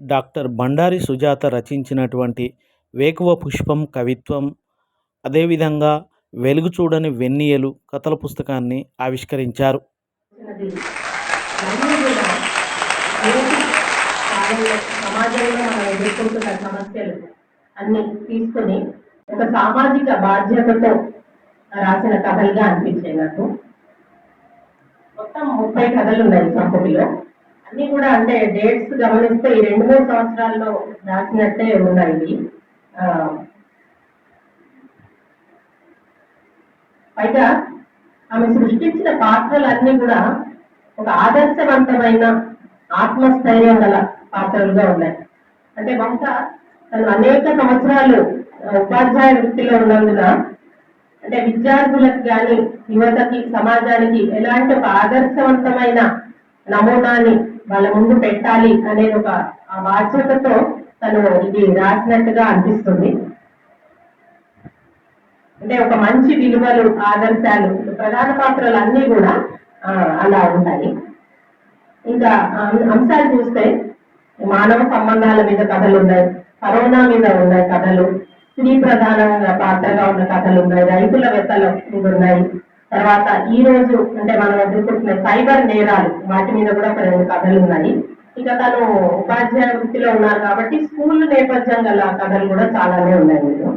Doctor Bandari Sujatha రచించినటువంటి వేకువ పుష్పం కవిత్వం అదేవిధంగా వెలుగు చూడని వెన్నీయలు కథల పుస్తకాన్ని ఆవిష్కరించారు. సమాజంలో మనం ఎదుర్కొంటున్న సమస్యలు అన్ని తీసుకొని ఒక సామాజిక బాధ్యతతో రాసిన కథలుగా అనిపించాయి నాకు. మొత్తం ముప్పై కథలు ఉన్నాయి ఈ సంపుటిలో. అన్ని కూడా అంటే డేట్స్ గమనిస్తే ఈ రెండు మూడు సంవత్సరాల్లో రాసినట్టే ఉన్నాయి పైగా ఆమె సృష్టించిన పాత్రలన్నీ కూడా ఒక ఆదర్శవంతమైన ఆత్మస్థైర్యం గల పాత్రలుగా ఉన్నాయి. అంటే బహుశా తను అనేక సంవత్సరాలు ఉపాధ్యాయ వృత్తిలో ఉన్నందున అంటే విద్యార్థులకు కానీ యువతకి సమాజానికి ఎలాంటి ఒక ఆదర్శవంతమైన నమూనాని వాళ్ళ ముందు పెట్టాలి అనేది ఒక ఆ బాధ్యతతో తను ఇది రాసినట్టుగా అనిపిస్తుంది. అంటే ఒక మంచి విలువలు ఆదర్శాలు ప్రధాన పాత్రలు అన్నీ కూడా అలా ఉంటాయి. ఇంకా అంశాలు చూస్తే మానవ సంబంధాల మీద కథలు ఉన్నాయి కరోనా మీద ఉన్నాయి కథలు స్త్రీ ప్రధానంగా పాత్రగా ఉన్న కథలు ఉన్నాయి రైతుల వెతలు ఉన్నాయి. తర్వాత ఈ రోజు అంటే మనం ఎదుర్కొంటున్న సైబర్ నేరాలు వాటి మీద కూడా ఒక రెండు కథలు ఉన్నాయి. ఇక తను ఉపాధ్యాయ వృత్తిలో ఉన్నారు కాబట్టి స్కూల్ నేపథ్యం గల కథలు కూడా చాలానే ఉన్నాయి మీరు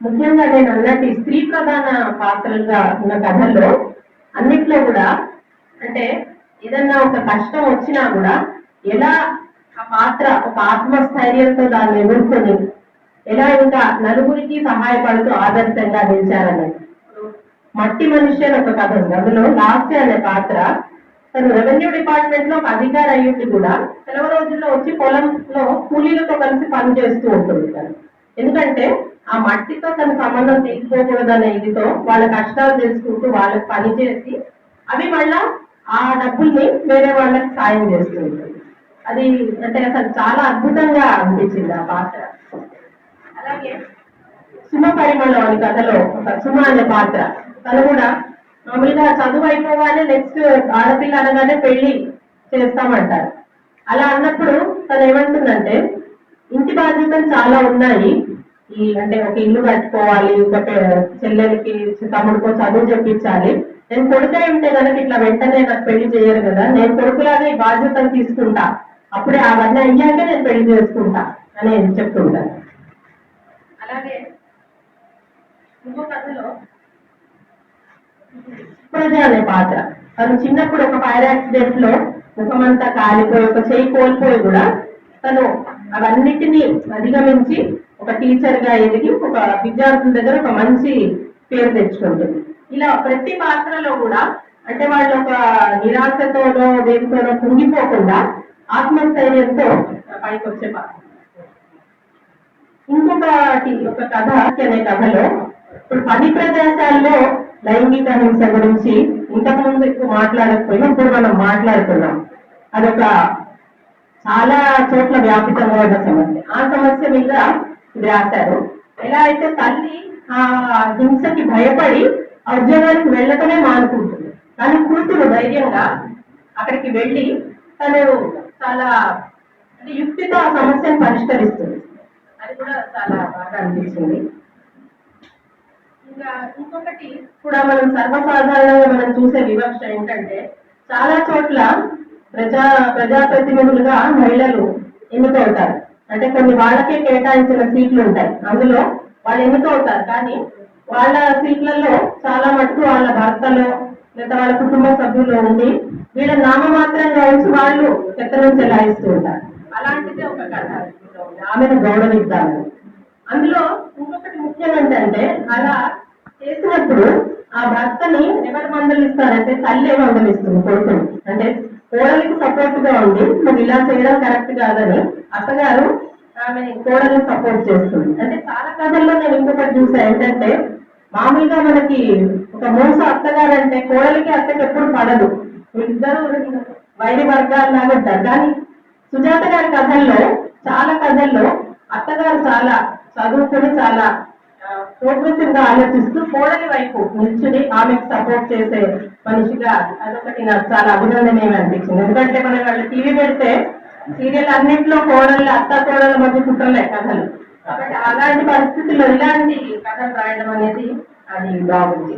ముఖ్యంగా నేను అన్నట్టు స్త్రీ ప్రధాన పాత్రలుగా ఉన్న కథల్లో అన్నిట్లో కూడా అంటే ఏదన్నా ఒక కష్టం వచ్చినా కూడా ఎలా ఆ పాత్ర ఒక ఆత్మస్థైర్యంతో దాన్ని ఎదుర్కొని ఎలా ఇంకా నలుగురికి సహాయపడుతూ ఆదర్శంగా నిలిచారనేది. మట్టి మనిషి అని ఒక కథ ఉంది. అందులో లాస్య అనే పాత్ర తను రెవెన్యూ డిపార్ట్మెంట్లో ఒక అధికారి అయ్యుండి కూడా సెలవు రోజుల్లో వచ్చి పొలంలో కూలీలతో కలిసి పని చేస్తూ ఉంటుంది తను. ఎందుకంటే ఆ మట్టితో తన సంబంధం తీసుకోకూడదనే ఇదితో వాళ్ళ కష్టాలు తెలుసుకుంటూ వాళ్ళకి పని చేసి అవి మళ్ళా ఆ డబ్బుల్ని వేరే వాళ్ళకి సాయం చేస్తూ ఉంటుంది అది అంటే అసలు చాలా అద్భుతంగా అనిపించింది ఆ పాత్ర. అలాగే సుమ పరిమళం అనే కథలో ఒక సుమ అనే పాత్ర. తను కూడా మామూలుగా చదువు అయిపోవాలి నెక్స్ట్ ఆడపిల్ల అనగానే పెళ్ళి చేస్తామంటారు. అలా అన్నప్పుడు తను ఏమంటుందంటే ఇంటి బాధ్యతలు చాలా ఉన్నాయి. ఈ అంటే ఒక ఇల్లు కట్టుకోవాలి ఒక చెల్లెలకి తమ్ముడికో చదువు చెప్పించాలి. నేను కొడుకే ఉంటే కనుక ఇట్లా వెంటనే నాకు పెళ్ళి చేయరు కదా నేను కొడుకులాగా ఈ బాధ్యతలు తీసుకుంటా. అప్పుడే అవన్నీ అయ్యాక నేను పెళ్ళి చేసుకుంటా అని చెప్తుంటాను అలాగే ఇంకో కథలో ప్రజ అనే పాత్ర తను చిన్నప్పుడు ఒక ఫైర్ యాక్సిడెంట్లో ముఖమంతా కాలిపోయి ఒక చేయి కోల్పోయి కూడా తను అవన్నిటినీ అధిగమించి ఒక టీచర్గా ఎదిగి ఒక విద్యార్థుల దగ్గర ఒక మంచి పేరు తెచ్చుకుంటుంది. ఇలా ప్రతి పాత్రలో కూడా అంటే వాళ్ళు ఒక నిరాశతోనో దేనితోనో కుంగిపోకుండా ఆత్మస్థైర్యంతో పైకి వచ్చే పాత్ర. ఇంకొక ఒక కథ అనే కథలో ఇప్పుడు పని ప్రదేశాల్లో లైంగిక హింస గురించి ఇంతకు ముందు ఎక్కువ మాట్లాడకపోయినా ఇప్పుడు మనం మాట్లాడుతున్నాం. అదొక చాలా చోట్ల వ్యాపితమైన సమస్య. ఆ సమస్య మీద ఇది రాశారు. ఎలా అయితే తల్లి ఆ హింసకి భయపడి ఉద్యోగానికి వెళ్ళటమే మానుకుంటుంది. కానీ కూతురు ధైర్యంగా అక్కడికి వెళ్ళి తను చాలా అంటే యుక్తితో ఆ సమస్యను పరిష్కరిస్తుంది. అది కూడా చాలా బాగా అనిపిస్తుంది. ఇంకొకటి కూడా మనం సర్వసాధారణంగా మనం చూసే వివక్ష ఏంటంటే చాలా చోట్ల ప్రజా ప్రజాప్రతినిధులుగా మహిళలు ఎన్నుకవుతారు అంటే కొన్ని వాళ్ళకే కేటాయించిన సీట్లు ఉంటాయి. అందులో వాళ్ళు ఎన్నుకవుతారు కానీ వాళ్ళ సీట్లలో చాలా మటుకు వాళ్ళ భర్తలో లేదా వాళ్ళ కుటుంబ సభ్యులు ఉండి వీళ్ళ నామమాత్రంగా ఉంచి వాళ్ళు పెత్తనం చెలాయిస్తూ ఉంటారు. అలాంటిది ఒక కథ. ఆమెను గౌరవిద్దామని అందులో ఇంకొకటి ముఖ్యం ఏంటంటే అలా చేసినప్పుడు ఆ భర్తని ఎవరు మందలిస్తారంటే తల్లి మందలిస్తుంది కొడుకుని. అంటే కోడలికి సపోర్ట్గా ఉండి నువ్వు ఇలా చేయడం కరెక్ట్ కాదని అత్తగారు ఆమె కోడలు సపోర్ట్ చేస్తుంది. అంటే చాలా కథల్లో నేను ఇంకొకటి చూసా ఏంటంటే మామూలుగా మనకి ఒక మోస అత్తగారు అంటే కోడలికి అత్తకి ఎప్పుడు పడదు. ఇద్దరు వైరి వర్గాల్లాగా ఉంటారు. కానీ సుజాత గారి కథల్లో చాలా కథల్లో అత్తగారు చాలా చదువుకుని చాలా ప్రోగ్రెసివ్గా ఆలోచిస్తూ కోడలి వైపు నిల్చుని ఆమెకు సపోర్ట్ చేసే మనిషిగా అదొకటి నాకు చాలా అభినందనీయం అనిపించింది ఎందుకంటే మనం వాళ్ళు టీవీ పెడితే సీరియల్ అన్నింటిలో కోడళ్ళు అత్త కోడళ్ళ మధ్య కుట్రలే కథలు కాబట్టి అలాంటి పరిస్థితుల్లో ఇలాంటి కథలు రాయడం అనేది అది బాగుంది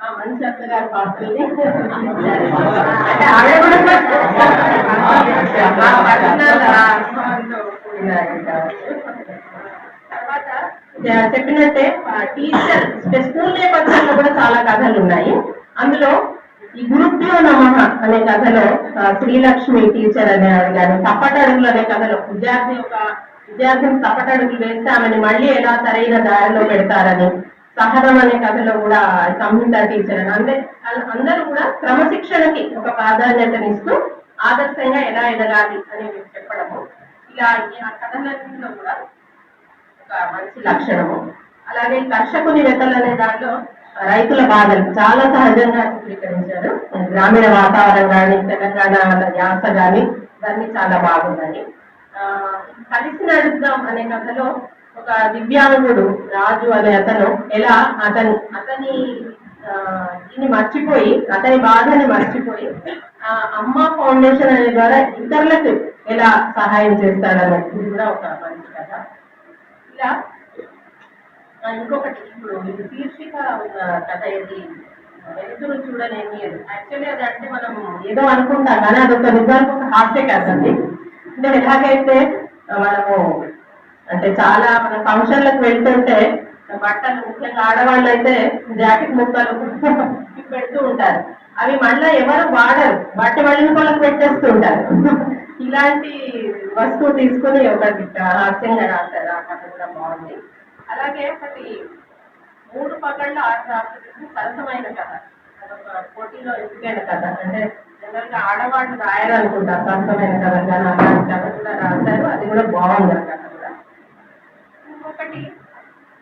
ఆ, పాత్రని అంటే ఆవిడ కూడా. తర్వాత చెప్పినట్టే టీచర్ స్కూల్ నేపథ్యంలో కూడా చాలా కథలు ఉన్నాయి. అందులో ఈ గురుభ్యో నమ అనే కథలో శ్రీలక్ష్మి టీచర్ అనే ఆవిడ కానీ తప్పటడుగులు అనే కథలో విద్యార్థి ఒక విద్యార్థిని తప్పటడుగులు వేస్తే ఆమెను మళ్ళీ ఎలా సరైన దారిలో పెడతారని సహనం అనే కథలో కూడా సంహిత టీచర్ అని. అందరి అందరూ కూడా క్రమశిక్షణకి ఒక ప్రాధాన్యతనిస్తూ ఆదర్శంగా ఎలా ఎదగాలి అని చెప్పడము. ఇలా ఆ కథలన్నింటిలో కూడా ఒక మంచి లక్షణము. అలాగే కర్షకుని వెతలు అనే దాంట్లో రైతుల బాధలు చాలా సహజంగా చిత్రీకరించారు. గ్రామీణ వాతావరణం కానీ తెలంగాణ వాళ్ళ యాస కానీ దాన్ని చాలా బాగుందని ఆ, కలిసి నడుద్దాం అనే కథలో ఒక దివ్యాంగుడు రాజు అనే అతను ఎలా అతని అతని ఆ, దీన్ని మర్చిపోయి అతని బాధని మర్చిపోయి ఆ అమ్మ ఫౌండేషన్ అనే ద్వారా ఇతరులకు ఎలా సహాయం చేస్తాడన్నది. ఇది కూడా ఒక మంచి కథ. ఇట్లా ఇంకొకటి ఇప్పుడు ఇది శీర్షిక ఉన్న కథ ఇది వెలుతురు చూడలేని యాక్చువల్లీ అది అంటే మనం ఏదో అనుకుంటాం కానీ అది ఒక నిజానికి ఒక హాస్య కథ అండి అంటే ఎలాగైతే మనము అంటే చాలా మన ఫంక్షన్లకు వెళ్తుంటే బట్టలు ముఖ్యంగా ఆడవాళ్ళు అయితే జాకెట్ ముక్కలు పెడుతూ ఉంటారు. అవి మళ్ళీ ఎవరు వాడరు. బట్టి వాళ్ళని వాళ్ళకి పెట్టేస్తూ ఉంటారు. ఇలాంటి వస్తువు తీసుకుని ఒక హాస్యంగా రాశారు ఆ కథ కూడా బాగుంది. అలాగే ఒకటి మూడు పగళ్ళు ఆట రాత్రులు సరసమైన కథ. అదొక పోటీలో ఎంపికైన కథ. అంటే జనరల్గా ఆడవాళ్ళు రాయరు సరసమైన కథ కానీ అలాంటి కథ కూడా రాశారు అది కూడా బాగుంది ఆ కథ కూడా. ఇంకొకటి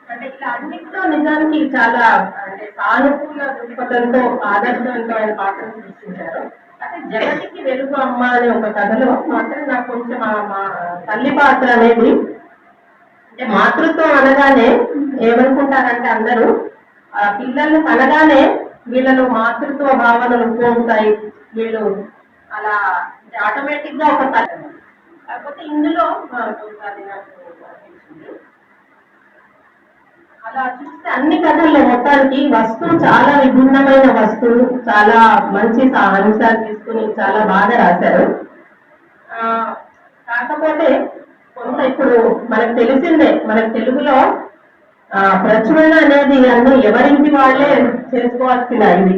అంటే ఇలా అన్నింటిలో నిజానికి చాలా అంటే సానుకూల దృక్పథంతో ఆదర్శవంతమైన పాత్రను సృష్టించారు అంటే జగతికి వెలుగు అమ్మ అనే ఒక కథలో మాత్రం నాకు కొంచెం మా తల్లి పాత్ర అనేది అంటే మాతృత్వం అనగానే ఏమనుకుంటారంటే అందరూ ఆ పిల్లల్ని అనగానే వీళ్ళలో మాతృత్వ భావనలు పొందుతాయి వీళ్ళు అలా ఆటోమేటిక్గా ఒక కాకపోతే ఇందులో నాకు అలా చూస్తే అన్ని కథల్లో మొత్తానికి వస్తువు చాలా విభిన్నమైన వస్తువు చాలా మంచి అంశాలు తీసుకుని చాలా బాగా రాశారు. కాకపోతే కొంత ఇప్పుడు మనకు తెలిసిందే మన తెలుగులో ఆ, ప్రచురణ అనేది అన్ని ఎవరింటి వాళ్ళే చేసుకోవాల్సిన ఇది.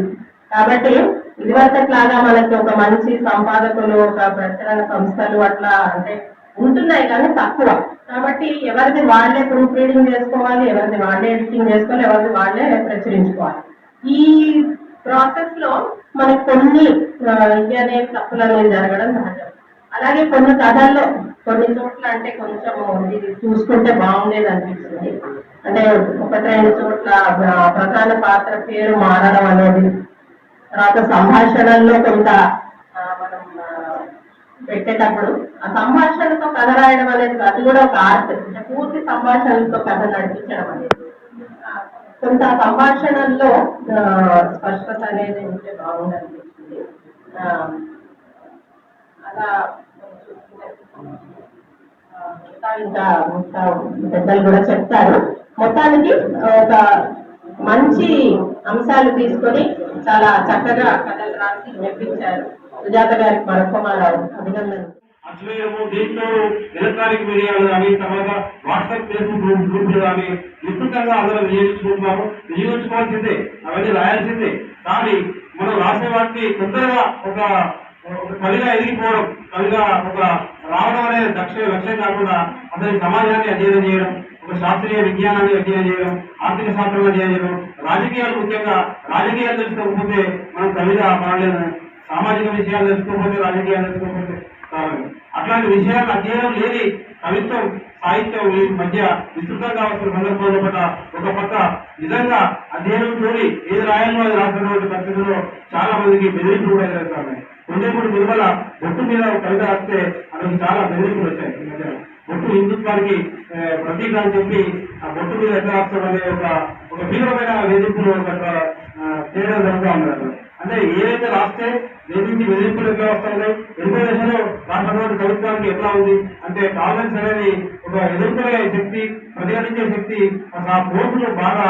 కాబట్టి ఇదివరకట్లాగా మనకి ఒక మంచి సంపాదకులు ఒక ప్రచురణ సంస్థలు అట్లా అంటే ఉంటున్నాయి కానీ తక్కువ. కాబట్టి ఎవరిది వాళ్ళే ప్రూఫ్ రీడింగ్ చేసుకోవాలి ఎవరిది వాళ్ళే ఎడిటింగ్ చేసుకోవాలి ఎవరిది వాళ్ళే ప్రచురించుకోవాలి. ఈ ప్రాసెస్లో మనకి కొన్ని అనే తప్పులు అనేవి జరగడం సహజం. అలాగే కొన్ని కథల్లో కొన్ని చోట్ల అంటే కొంచెం ఇది చూసుకుంటే బాగుండేది అనిపిస్తుంది. అంటే ఒకటి రెండు చోట్ల ప్రధాన పాత్ర పేరు మారడం అనేది తర్వాత సంభాషణల్లో కొంత పెట్టేటప్పుడు ఆ సంభాషణతో కథ రాయడం అనేది అది కూడా ఒక ఆర్ట్. అంటే పూర్తి సంభాషణలతో కథ నడిపించడం అనేది. కొంత సంభాషణల్లో స్పష్టత అనేది ఉంటే బాగుంది అలా ఇంకా ఇంకా ఇంకా పెద్దలు కూడా చెప్తారు. మొత్తానికి ఒక మంచి అంశాలు తీసుకొని చాలా చక్కగా కథలు రాసి మెప్పించారు సుజాత గారికి మరొక అభినందనలు. అశ్వయము దీంట్లో ఎలక్ట్రానిక్ మీడియాలు కానీ తర్వాత వాట్సాప్ ఫేస్బుక్ గ్రూప్ గ్రూపులు కానీ విస్తృతంగా అందరూ వినియోగించుకుంటున్నారు వినియోగించుకోవాల్సిందే అవన్నీ రాయాల్సిందే. కానీ మనం రాసే వాటిని తొందరగా ఒక ఒక కవిగా ఎదిగిపోవడం కవిగా ఒక రావడం అనేది లక్ష్య లక్ష్యం కాకుండా అసలు ఈ సమాజాన్ని అధ్యయనం చేయడం ఒక శాస్త్రీయ విజ్ఞానాన్ని అధ్యయనం చేయడం ఆర్థిక శాస్త్రం అధ్యయనం చేయడం రాజకీయాలు ముఖ్యంగా రాజకీయాలు తెలుసుకోకపోతే మనం కవిగా మారలేము. సామాజిక విషయాలు తెలుసుకోకపోతే రాజకీయాలు తెలుసుకోకపోతే అట్లాంటి విషయాలు అధ్యయనం లేని కవిత్వం సాహిత్యం ఈ మధ్య విస్తృతంగా వస్తున్న సందర్భంలో పట్ల ఒక పక్క నిజంగా అధ్యయనంతో ఏది రాయాలో అది రాసినటువంటి పరిస్థితుల్లో చాలా మందికి బెదిరింపులు కూడా ఎదురవుతున్నాయి. కొంచెప్పుడు నిర్మల బొట్టు మీద కవిత రాస్తే అతనికి చాలా బెదిరింపులు వచ్చాయి ఈ మధ్య బొట్టు హిందుత్వానికి ప్రతీక అని చెప్పి ఆ బొట్టు మీద ఎట్లా రాస్తామనే ఒక ఒక తీవ్రమైన వేధింపులు ఒక చేయడం జరుగుతూ ఉన్నారు అంటే ఏదైతే రాస్తే దేని నుంచి బెదిరింపులు ఎట్లా వస్తున్నాయి? ఎన్నో దశలో అటువంటి ప్రభుత్వానికి ఎట్లా ఉంది? అంటే టాలరెన్స్ అనేది ఒక ఎదుర్కొనే శక్తి ప్రతిఘటించే శక్తి ఆ కోర్సులో బాగా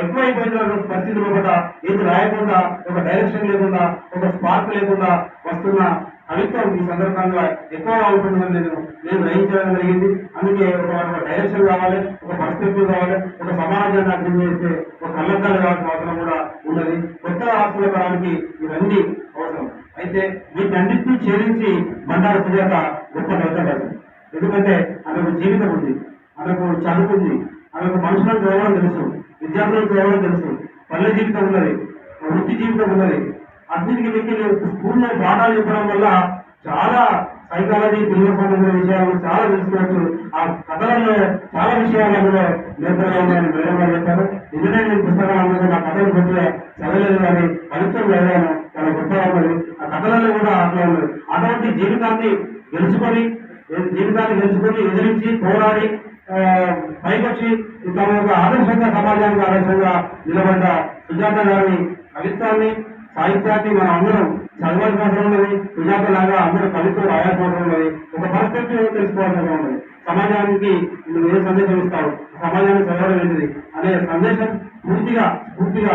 ఎక్కువైపోయిన పరిస్థితి లోపల ఏది రాయకుండా ఒక డైరెక్షన్ లేకుండా ఒక స్పార్క్ లేకుండా వస్తున్న అవిత్వం ఈ సందర్భంగా ఎక్కువ ఉంటుందని నేను నేను గ్రహించడం జరిగింది. అందుకే ఒక ఒక డైరెక్షన్ కావాలి ఒక పర్స్పెక్టివ్ కావాలి ఒక సమాజాన్ని అర్థం చేస్తే ఒక కళ్ళద్దాలు కావాల్సిన అవసరం కూడా ఉన్నది. కొత్త ఆస్తుల పరానికి ఇవన్నీ అవసరం. అయితే వీటన్నింటినీ ఛేదించి బండారు సుజాత గొప్ప కవిత రాసింది ఎందుకంటే ఆమెకు జీవితం ఉంది ఆమెకు చదువుకుంది ఉంది ఆమెకు మనుషులను చదవడం తెలుసు విద్యార్థులకు చదవడం తెలుసు పల్లె జీవితం ఉన్నది వృత్తి జీవితం ఉన్నది అన్నింటికి మించి స్కూల్లో పాఠాలు చెప్పడం వల్ల చాలా సైకాలజీ పిల్లల సంబంధించిన విషయాలు చాలా తెలుసుకోవచ్చు ఆ కథలలో చాలా విషయాలు అందులో నేర్పగా ఉన్నాయని మేడం గారు చెప్పారు. నిజమే నేను పుస్తకాలు నా కథలు కొద్దిగా చదవలేదు కానీ ఫలితం చదివాను. చాలా గొప్పగా ఉన్నది. ఆ కథలలో కూడా అట్లా ఉన్నది. అటువంటి జీవితాన్ని గెలుచుకొని జీవితాన్ని గెలుచుకొని ఎదిరించి పోరాడి పైకొచ్చి తమ యొక్క ఆదర్శంగా సమాజానికి ఆదర్శంగా నిలబడ్డ సుజాత గారి కవిత్వాన్ని సాహిత్యాన్ని మనం అందరం చదవాల్సిన అవసరం ఉన్నది సుజాత లాగా అందరూ కవిత్వం రాయాల్సిన అవసరం ఉన్నది ఒక పర్స్పెక్టివ్ తెలుసుకోవాల్సిన అవసరం ఉన్నది. సమాజానికి నువ్వు ఏ సందేశం ఇస్తావు సమాజాన్ని చదవడం ఏంటిది? అనే సందేశం పూర్తిగా పూర్తిగా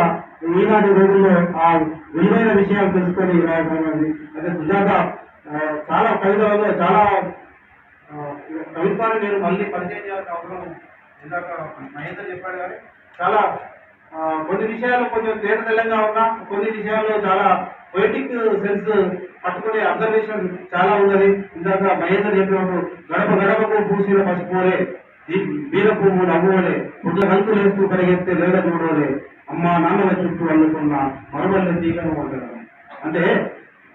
ఈనాటి రోజుల్లో ఆ విలువైన విషయాలు తెలుసుకొని రాయాల్సిన అదే అయితే సుజాత చాలా కవితలలో చాలా కవిత్వాన్ని నేను మళ్ళీ పరిచయం చేయాల్సిన అవసరం ఇందాక మహేందర్ చెప్పాడు కానీ చాలా కొన్ని విషయాలు కొంచెం తేట ఉన్నా కొన్ని విషయాల్లో చాలా పొయిటిక్ సెన్స్ పట్టుకునే అబ్జర్వేషన్ చాలా ఉన్నది. ఇందాక మహేందర్ చెప్పినప్పుడు గడప గడపకు పూసిన పసిపోలే బీర పువ్వు నవ్వులే పుట్ల గంతులు లేస్తూ పరిగెత్తే లేడ చూడలే అమ్మా నాన్నల చుట్టూ అల్లుకున్న మరమల్ల తీగను వండడం అంటే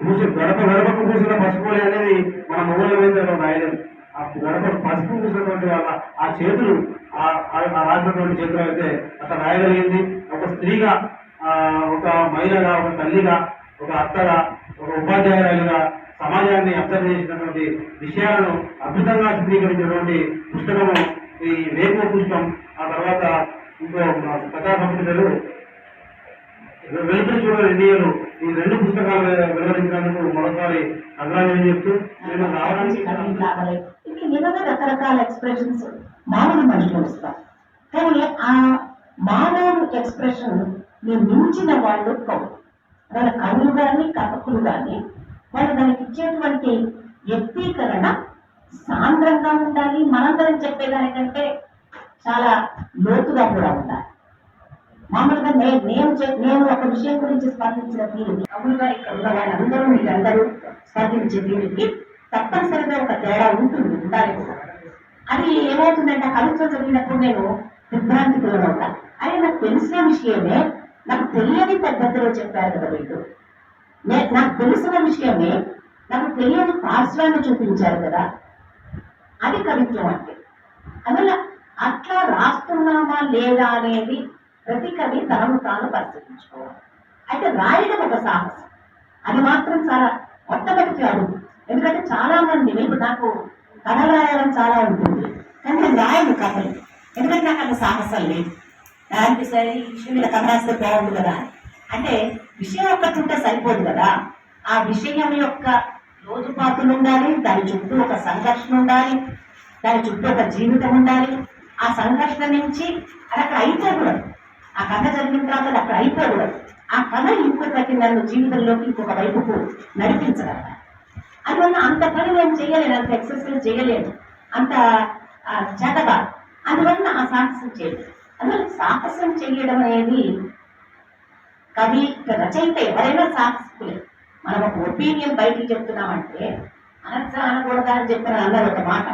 పూసి గడప గడపకు పూసిన పసిపోలే అనేది మన మొగల మీద రాయలేదు. ఆ గడప పసుపు పూసినటువంటి వాళ్ళ ఆ చేతులు ఆ ఆ- రాసినటువంటి చేతులు అయితే అతను రాయగలిగింది. ఒక స్త్రీగా ఒక మహిళగా ఒక తల్లిగా ఒక అత్తగా ఒక ఉపాధ్యాయురాలుగా సమాజాన్ని అబ్జర్వ్ చేసినటువంటి విషయాలను అద్భుతంగా చిత్రీకరించినటువంటి పుస్తకము ఈ వేగ పుస్తకం. ఆ తర్వాత ఇంకో మా కథా కంపెనీలు వెలుతురు చూడాలి ఇండియలు. ఈ రెండు పుస్తకాలు వెలువరించినందుకు మరోసారి అభినందనలు చెప్తూ రకరకాల ఎక్స్ప్రెషన్స్ మామూలు మనుషులు వస్తారు. కానీ ఆ మానవుడు ఎక్స్ప్రెషన్ నేను మించిన వాళ్ళు కవులు వాళ్ళ కవులు కానీ కథకులు కానీ వాళ్ళు దానికి ఇచ్చేటువంటి వ్యక్తీకరణ సాంద్రంగా ఉండాలి. మనందరం చెప్పేదానికంటే చాలా లోతుగా కూడా ఉండాలి. మామూలుగా నేను నేను ఒక విషయం గురించి స్పందించిన దీనికి మామూలుగా ఇక్కడ ఉన్న వాళ్ళందరూ మీరందరూ స్పందించే దీనికి తప్పనిసరిగా ఒక తేడా ఉంటుంది ఉండాలి. అది ఏమవుతుందంటే కవిత్వం చదివినప్పుడు నేను దిగ్భ్రాంతికి లోనవుతా అని నాకు తెలిసిన విషయమే నాకు తెలియని పద్ధతిలో చెప్పారు కదా వీళ్ళు. నాకు తెలిసిన విషయమే నాకు తెలియని పార్శ్వాన్ని చూపించారు కదా. అది కవిత్వం అంటే. అందువల్ల అట్లా రాస్తున్నామా లేదా అనేది ప్రతి కవి తనను తాను పరిశీలించుకోవాలి అయితే రాయడం ఒక సాహసం. అది మాత్రం చాలా మొట్టమొదటి కాదు ఎందుకంటే చాలా మంది ఇప్పుడు నాకు కథ రాయడం చాలా ఉంటుంది కానీ నేను రాయను కథలు. ఎందుకంటే నాకు అంత సాహసం లేదు. దానికి అనిపిస్తుంది ఈ విషయం మీద కథ రాస్తే బాగుంది కదా. అంటే విషయం ఒక్కటి ఉంటే సరిపోదు కదా. ఆ విషయం యొక్క లోతుపాతులు ఉండాలి దాని చుట్టూ ఒక సంఘర్షణ ఉండాలి దాని చుట్టూ ఒక జీవితం ఉండాలి. ఆ సంఘర్షణ నుంచి అది అక్కడ అయిపోకూడదు. ఆ కథ జరిగిన తర్వాత అక్కడ అయిపోకూడదు ఆ కథ ఇంకొకటి నన్ను జీవితంలోకి ఇంకొక వైపుకు నడిపించగలరా? అందువల్ల అంత పని నేను చేయలేను అంత ఎక్సర్సైజ్ చేయలేను అంత ఆ, చేతగా. అందువల్ల ఆ సాహసం చేయలేదు అందువల్ల సాహసం చేయడం అనేది కవి రచయిత ఎవరైనా సాహసికులే. మనం ఒక ఒపీనియన్ బయటికి చెప్తున్నామంటే అనర్థం అనకూడదని అని చెప్పిన అన్నారు ఒక మాట.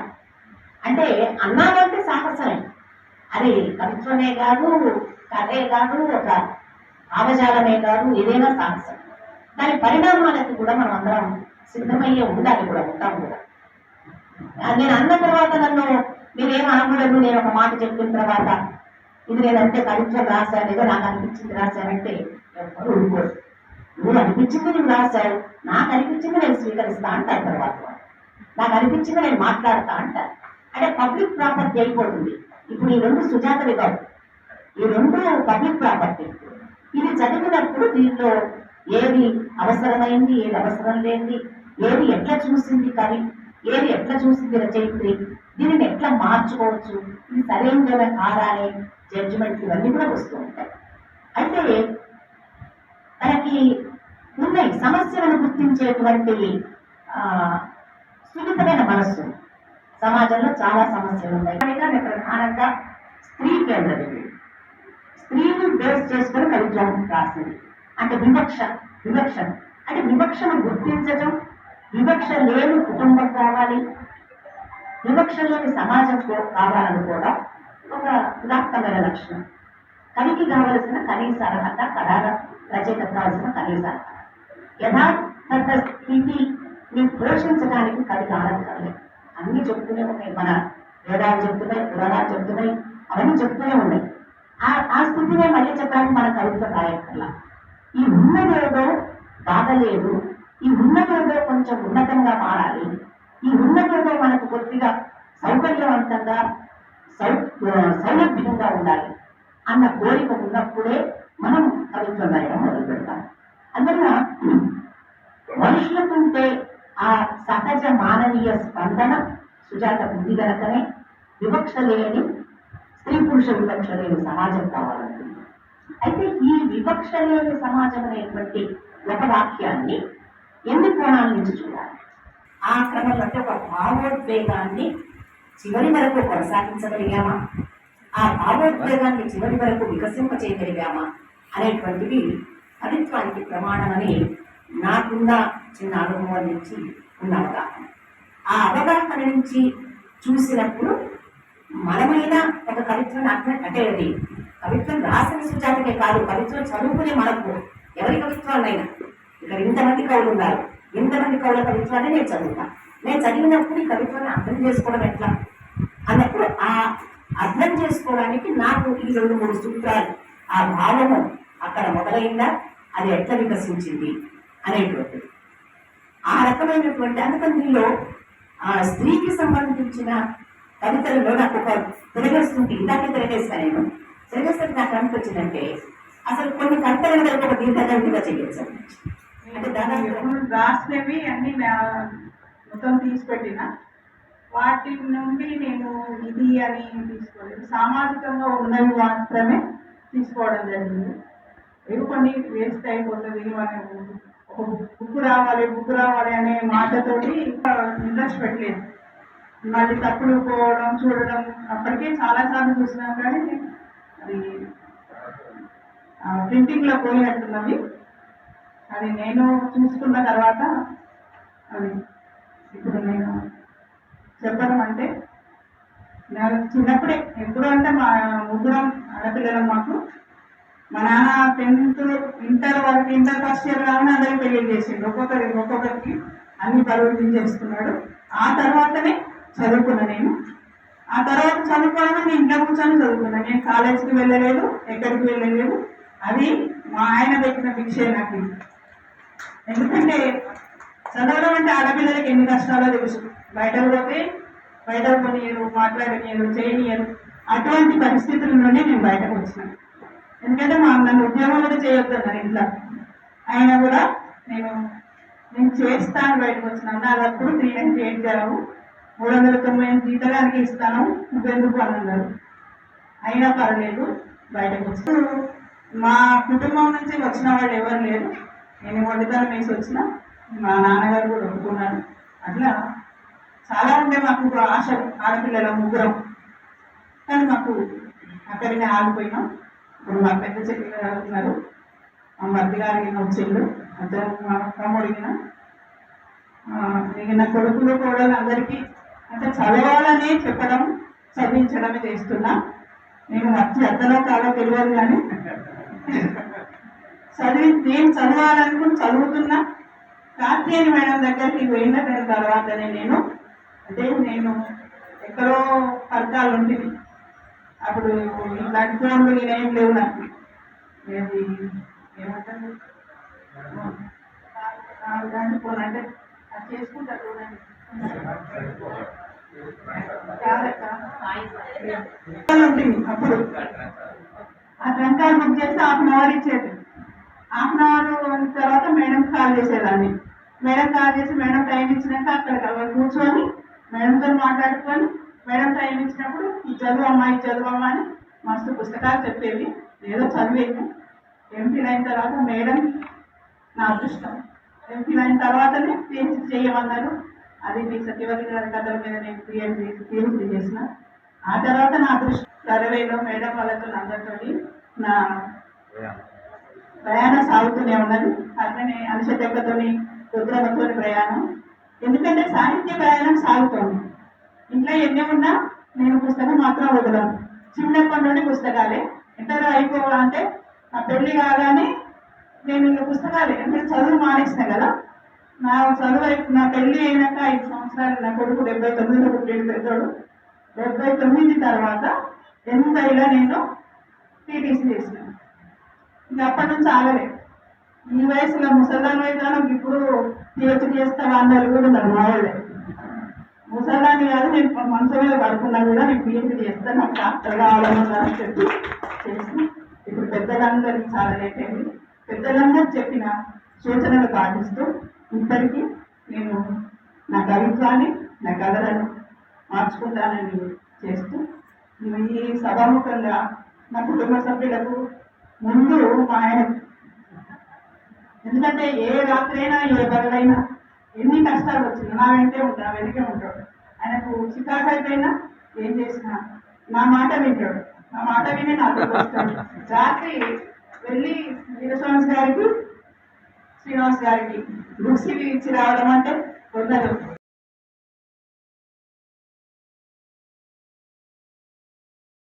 అంటే అన్నాడంటే సాహసమే. అది కవిత్వమే కాదు కథే కాదు ఒక ఆవజాలమే కాదు ఏదైనా సాహసం. దాని పరిణామాలకు కూడా మనం అందరం సిద్ధమయ్యే ఉండాలి కూడా ఉంటాం కూడా. నేను అన్న తర్వాత నన్ను మీరేం అనకూడదు నేను ఒక మాట చెప్పిన తర్వాత ఇది నేను అంతే కవిత్వం రాశాను ఏదో నాకు అనిపించింది రాశానంటే ఎవరు ఊరుకోరు. నువ్వు అనిపించింది నువ్వు రాశావు నాకు అనిపించింది నేను స్వీకరిస్తా అంటారు తర్వాత నాకు అనిపించింది నేను మాట్లాడతా అంటారు. అంటే పబ్లిక్ ప్రాపర్టీ అయిపోతుంది. ఇప్పుడు ఈ రెండు సుజాతవి కాదు ఈ రెండు పబ్లిక్ ప్రాపర్టీ ఇది చదివినప్పుడు దీంట్లో ఏది అవసరమైంది ఏది అవసరం లేనిది ఏది ఎట్లా చూసింది కవి ఏది ఎట్లా చూసింది రచయిత్రి దీనిని ఎట్లా మార్చుకోవచ్చు ఇది సరైన కాదా అనే జడ్జిమెంట్ ఇవన్నీ కూడా వస్తూ ఉంటాయి. అయితే మనకి ఉన్నాయి సమస్యలను గుర్తించేటువంటి సున్నితమైన మనస్సు సమాజంలో చాలా సమస్యలు ఉన్నాయి. ప్రధానంగా స్త్రీ కేంద్రది స్త్రీని బేస్ చేసుకొని కవిత్వం రాసింది. అంటే వివక్ష వివక్ష. అంటే వివక్షను గుర్తించటం వివక్ష లేని కుటుంబం కావాలి. వివక్ష లేని సమాజం కావాలని కూడా ఒక ఉదాత్తమైన లక్షణం. కవికి కావలసిన కనీస అర్హత కళాల రచయిత కావలసిన కనీస అర్హత. యథార్థ స్థితిని పోషించడానికి కవి ఆనందకరలే అన్నీ చెప్తూనే ఉన్నాయి మన వేదాలు చెప్తున్నాయి పురాణాలు చెప్తున్నాయి అవన్నీ చెప్తూనే ఉన్నాయి. ఆ స్థితిలో స్థితినే మళ్ళీ చెప్పడానికి మనకు కవిత్వం రాయక్కర్లా ఈ ఉన్నదేదో బాగలేదు ఈ ఉన్నదేదో కొంచెం ఉన్నతంగా మారాలి. ఈ ఉన్నదేదో మనకు కొద్దిగా సౌకర్యవంతంగా సౌ సౌలభ్యంగా ఉండాలి అన్న కోరిక ఉన్నప్పుడే మనం కవిత్వం రాయడం మొదలు పెడతాం. అందువల్ల మనుషులకుంటే ఆ సహజ మానవీయ స్పందన సుజాత బుద్ధి గనకనే వివక్ష లేని స్త్రీ పురుష వివక్ష లేని సమాజం కావాలంటుంది. అయితే ఈ వివక్ష లేని సమాజం అనేటువంటి ఒక వాక్యాన్ని ఎన్ని కోణాల నుంచి చూడాలి? ఆ క్రమంలో అంటే ఒక భావోద్వేగాన్ని చివరి వరకు కొనసాగించగలిగామా? ఆ భావోద్వేగాన్ని చివరి వరకు వికసింప చేయగలిగామా అనేటువంటిది కవిత్వానికి ప్రమాణమని నాకున్న చిన్న అనుభవం నుంచి ఉన్న అవగాహన. ఆ అవగాహన నుంచి చూసినప్పుడు మనమైన ఒక కవిత్వం అర్థం అంటే కవిత్వం రాసిన సుజాతకే కాదు కవిత్వం చదువుకునే మనకు. ఎవరి కవిత్వాలైనా ఇక్కడ ఇంతమంది కవులు ఉన్నారు. ఇంతమంది కవుల కవిత్వాన్ని నేను చదువుతా. నేను చదివినప్పుడు ఈ కవిత్వాన్ని అర్థం చేసుకోవడం ఎట్లా? అన్నప్పుడు ఆ అర్థం చేసుకోవడానికి నాకు ఈ రెండు మూడు సూత్రాలు. ఆ భావము అక్కడ మొదలైందా? అది ఎట్లా వికసించింది? అనేటువంటిది. ఆ రకమైనటువంటి అందుకని దీనిలో ఆ స్త్రీకి సంబంధించిన కవితలలో నాకు ఒక తిరగేస్తుంది ఇందాకే తిరగేస్తా నేను. తిరగేస్తే నాకు అనిపించిందంటే అసలు కొన్ని కవితలను కలిపి ఒక దీర్ఘకంటిగా చేయొచ్చు అంటే దాదాపు రాసినవి అన్ని మొత్తం తీసి పెట్టిన వాటి నుండి నేను ఇది అని తీసుకోలేదు. సామాజికంగా ఉన్నవి మాత్రమే తీసుకోవడం జరిగింది. ఇవి కొన్ని వేస్ట్ అయిపోతుంది మనం ఒక బుక్ రావాలి బుక్ రావాలి అనే మాటతోటి ఇంట్రెస్ట్ పెట్టలేదు మళ్ళీ తప్పులు పోవడం చూడడం అప్పటికే చాలా సార్లు చూసినాం కానీ అది ప్రింటింగ్లో పోయినట్టున్నవి అది నేను చూసుకున్న తర్వాత అది ఇప్పుడు నేను చెప్పడం అంటే నాకు చిన్నప్పుడే ఎప్పుడు అంటే మా ముగ్గురం ఆడపిల్లలు మాకు. మా నాన్న టెన్త్ ఇంటర్ వరకు ఇంటర్ ఫస్ట్ ఇయర్ రాగానే అందరికి పెళ్ళి చేసిండు. ఒక్కొక్కరి ఒక్కొక్కరికి అన్ని పరుగులు చేస్తున్నాడు ఆ తర్వాతనే చదువుకున్నా నేను. ఆ తర్వాత చదువుకోవడం నేను ఇంట్లో కూర్చొని చదువుకున్నా. నేను కాలేజీకి వెళ్ళలేదు ఎక్కడికి వెళ్ళలేదు. అది మా ఆయన పెట్టిన భిక్షే నాకు. ఎందుకంటే చదవడం అంటే ఆడపిల్లలకి ఎన్ని కష్టాలో తెలుసు. బయటకు పోతే బయట కొనియరు మాట్లాడనియరు చేయనియరు. అటువంటి పరిస్థితుల నుండి నేను బయటకు వచ్చినాను ఎందుకంటే మా నన్ను ఉద్యోగం కూడా చేయొద్దన్నారు ఇంట్లో. అయినా కూడా నేను నేను చేస్తాను బయటకు వచ్చినాను అది అప్పుడు త్రీ నైన్టీ క్రియేట్ జరగవు మూడు వందల తొంభై ఎనిమిది జీతగానికి ఇస్తాను. నువ్వెందుకు అని అన్నారు అయినా పర్లేదు బయటకు వచ్చి. మా కుటుంబం నుంచి వచ్చిన వాళ్ళు ఎవరు లేరు. నేను వండుతాను వేసి వచ్చిన మా నాన్నగారు కూడా ఒప్పుకున్నారు. అట్లా చాలా ఉండే మాకు ఆశ ఆడపిల్లల ముగ్గురం. కానీ మాకు అక్కడినే ఆగిపోయినాం. ఇప్పుడు మా పెద్ద చెల్లి ఉన్నారు. మా మధ్య గారి చెల్లు అద్దరు మా తమ్ముడిగిన మిగిలిన కొడుకులు కూడా అందరికీ అంటే చదవాలని చెప్పడం చదివించడమే చేస్తున్నా. నేను మధ్య అద్దలో కాదో తెలియదు కానీ. చదివి నేను చదవాలనుకుని చదువుతున్నా. కార్తీయని మేడం దగ్గరికి పోయిన తర్వాతనే నేను అంటే నేను ఎక్కడో పర్కాలు ఉంటుంది అప్పుడు ఇట్లాంటి ఫోన్లు లేవు నాకు. ఏది ఏమంటారు? దాని ఫోన్ అంటే అది చేసుకుంటా చూడండి. అప్పుడు. ఆ ట్రంకాలు బుక్ చేస్తే హాఫ్ అన్ అవర్ ఇచ్చేది. హాఫ్ అన్ అవర్ తర్వాత మేడం కాల్ చేసేదాన్ని. మేడం కాల్ చేసి మేడం టైం ఇచ్చినాక అక్కడ కూర్చొని మేడంతో మాట్లాడుకొని మేడం టైం ఇచ్చినప్పుడు ఈ చదువు అమ్మా ఈ చదువు అమ్మా అని మస్తు పుస్తకాలు చెప్పేవి. ఏదో చదివేది. ఎంపీ అయిన తర్వాత మేడం నా అదృష్టం. ఎంపీ అయిన తర్వాతనే పిహెచ్డి చేయమన్నారు. అది మీ సత్యవతి గారి కథల మీద నేను పిహెచ్డి పిహెచ్డి చేసిన ఆ తర్వాత నా దృష్టి సర్వేలో మేడం వాళ్ళతో అందరితో నా ప్రయాణం సాగుతూనే ఉన్నది. అట్లనే అనుషతెక్కతోని రుద్రమతో ప్రయాణం. ఎందుకంటే సాహిత్య ప్రయాణం సాగుతోంది. ఇంట్లో ఎన్ని ఉన్నా నేను పుస్తకం మాత్రం వదలను. చిన్నప్పటి నుండి పుస్తకాలే ఇంటర్ అయిపోవాలంటే నా పెళ్ళి కాగానే నేను ఇంకా పుస్తకాలే. అంటే చదువు మానేసిన కదా. నా చదువు నా పెళ్ళి అయినాక ఐదు సంవత్సరాలు నా కొడుకు డెబ్బై తొమ్మిదిలో పుట్టిన పెద్దోడు. డెబ్బై తొమ్మిది తర్వాత ఎనభైలో నేను టీటీసీ చేసినాను ఇంకా అప్పటి నుంచి ఆగలే. ఈ వయసులో ముసల్దాన్ వయసులో ఇప్పుడు పిహెచ్డి చేస్తావా అన్నారు కూడా ఉన్నారు మా వాళ్ళే ముసలాన్ని కాదు నేను మనసు మీద పడుకున్నా కూడా నేను పిహెచ్డి చేస్తాను నాకు డాక్టర్ కావాలన్నారని చెప్పి చేసి ఇప్పుడు పెద్దలందరికీ చాలా లేట్ అయింది. పెద్దలందరూ చెప్పిన సూచనలు పాటిస్తూ ఇప్పటికీ నేను నా కవిత్వాన్ని నా కథలను మార్చుకుంటానని చేస్తూ ఈ సభాముఖంగా నా కుటుంబ సభ్యులకు ముందు మా ఆయన ఎందుకంటే ఏ రాత్రైనా ఏ బరులైనా ఎన్ని కష్టాలు వచ్చినా నా వెంటే ఉంటా వెనకే ఉంటాడు. ఆయనకు చికాకు అయిపోయినా ఏం చేసినా నా మాట వింటాడు. నా మాట విని నాకు వస్తాడు రాత్రి వెళ్ళి వీరస్వామి గారికి శ్రీనివాస్ గారికి బుక్స్ ఇచ్చి రావడం అంటే కొందరు